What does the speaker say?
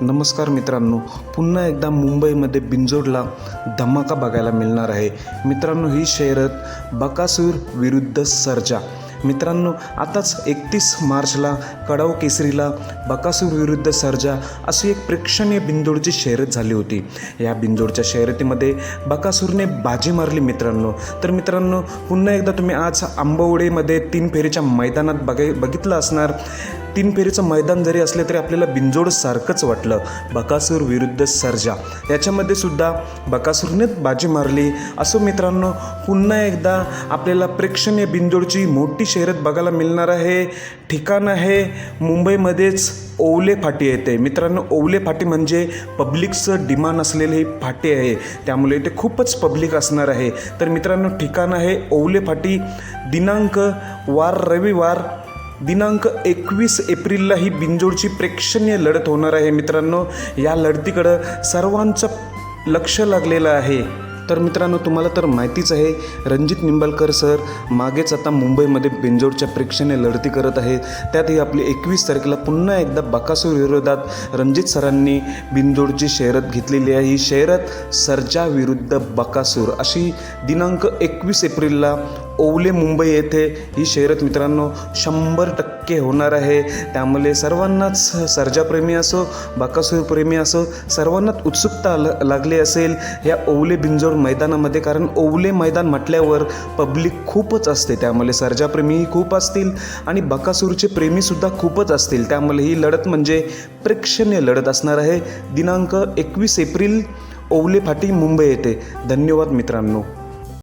नमस्कार मित्रांनो पुन्हा एकदा मुंबईमध्ये बिंजोडला धमाका बघायला मिळणार आहे. मित्रांनो ही शर्यत बकासूर विरुद्ध सर्जा. मित्रांनो आताच एकतीस मार्चला कडाव केसरीला बकासूर विरुद्ध सर्जा अशी एक प्रेक्षणीय बिंजोडची शर्यत झाली होती. या बिंजोडच्या शर्यतीमध्ये बकासूरने बाजी मारली मित्रांनो. तर मित्रांनो पुन्हा एकदा तुम्ही आज आंबवडेमध्ये तीन फेरीच्या मैदानात बघाय बघितलं असणार. तीन फेरीचं मैदान जरी असले तरी आपल्याला बिंजोड सारखंच वाटलं. बकासूर विरुद्ध सर्जा. याच्यामध्ये सुद्धा बकासूरनेच बाजी मारली. असो मित्रांनो पुन्हा एकदा आपल्याला प्रेक्षणीय बिंजोडची मोठी शर्यत बघायला मिळणार आहे. ठिकाण आहे मुंबईमध्येच ओवले फाटी येते. मित्रांनो ओवले फाटी म्हणजे पब्लिकचं डिमांड असलेली ही फाटी आहे. त्यामुळे इथे खूपच पब्लिक असणार आहे. तर मित्रांनो ठिकाण आहे ओवले फाटी. दिनांक वार रविवार दिनांक एकवीस एप्रिलला ही बिंजोडची प्रेक्षणीय लढत होणार आहे मित्रांनो. या लढतीकडं सर्वांचं लक्ष लागलेलं आहे. तर मित्रांनो तुम्हाला तर माहितीच आहे रणजित निंबाळकर सर मागेच आता मुंबईमध्ये बेंजोडच्या प्रेक्षणीय लढती करत आहे त्यातही आपली एकवीस तारखेला पुन्हा एकदा बकासूर विरोधात रणजित सरांनी बिंजोडची शर्यत घेतलेली आहे. ही शर्यत सरजा विरुद्ध बकासूर. अशी दिनांक एकवीस एप्रिलला ओवले मुंबई येथे ही शर्यत मित्रांनो शंभर टक्के होणार आहे. त्यामुळे सर्वांनाच सर्जाप्रेमी असो बाकासूरप्रेमी असो सर्वांनाच उत्सुकता ल लागली असेल या ओवले बिंजोड मैदानामध्ये. कारण ओवले मैदान म्हटल्यावर पब्लिक खूपच असते. त्यामुळे सर्जाप्रेमीही खूप असतील आणि बकासूरचे प्रेमीसुद्धा खूपच असतील. त्यामुळे ही लढत म्हणजे प्रेक्षणीय लढत असणार आहे. दिनांक एकवीस एप्रिल ओवले फाटी मुंबई येथे. धन्यवाद मित्रांनो.